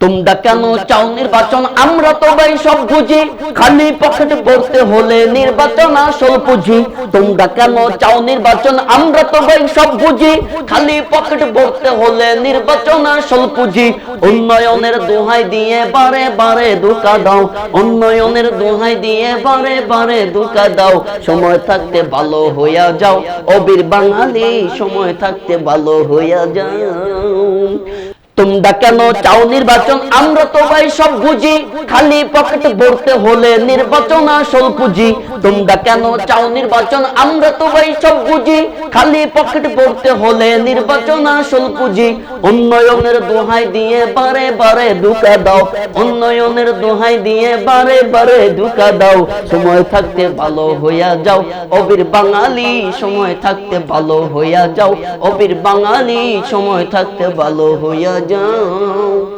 তোমরা কেন চাও নির্বাচন? আমরা তো ভাই সব বুঝি। খালি পকেট ভরতে হলে নির্বাচন আসল পুঁজি। তোমরা কেন চাও নির্বাচন? আমরা তো ভাই সব বুঝি। খালি পকেট ভরতে হলে নির্বাচন আসল পুঁজি। উন্নয়নের দোহাই দিয়ে বারে বারে ধোকা দাও। উন্নয়নের দোহাই দিয়ে বারে বারে ধোকা দাও। সময় থাকতে ভালো হইয়া যাও। অবির বাঙালি, সময় থাকতে ভালো হইয়া যাও। তোমরা কেন চাও নির্বাচন? আমরা তো ভাই সব বুঝি। খালি পকেট ভরতে হলে নির্বাচন আসল পুঁজি। তোমরা কেন চাও নির্বাচন? আমরা তো ভাই সব বুঝি। খালি পকেট ভরতে হলে নির্বাচন আসল পুঁজি। উন্নয়নের দোহাই দিয়ে বারে বারে ধোকা দাও। উন্নয়নের দোহাই দিয়ে বারে বারে ধোকা দাও। সময় থাকতে ভালো হইয়া যাও। অবির বাঙালি সময় থাকতে ভালো হইয়া যাও। অবির বাঙালি সময় থাকতে ভালো হইয়া যাও।